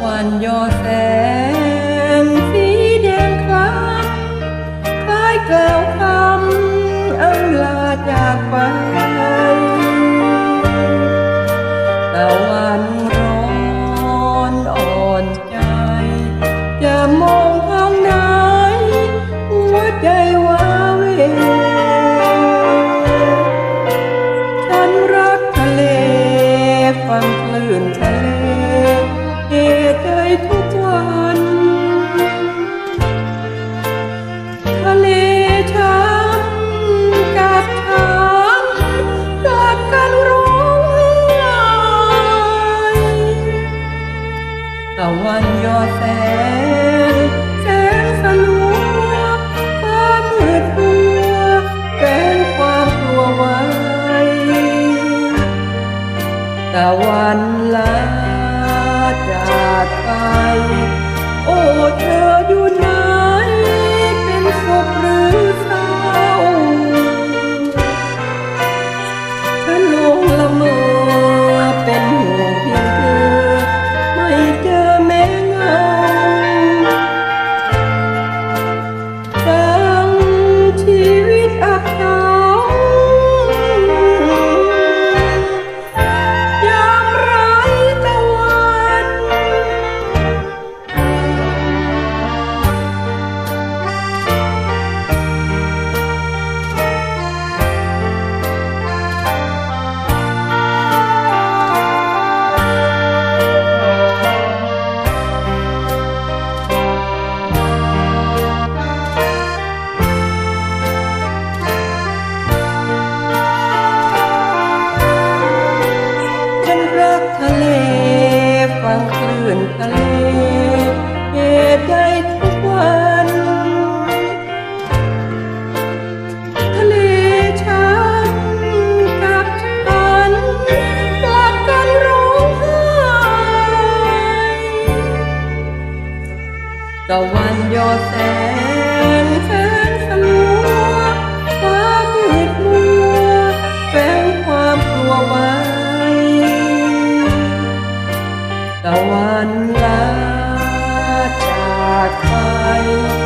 One, your face. วันยอแสงแสงสลัวภาพมืดมัวแฝงความกลัวไว้ตะวันลาจากไป โอ้เธอื่นทะเลเหตุใดทุกวัน ทะเลฉันกับฉันกลับกันร้องไห้ตะวันยอแสงแสง ลาจากไป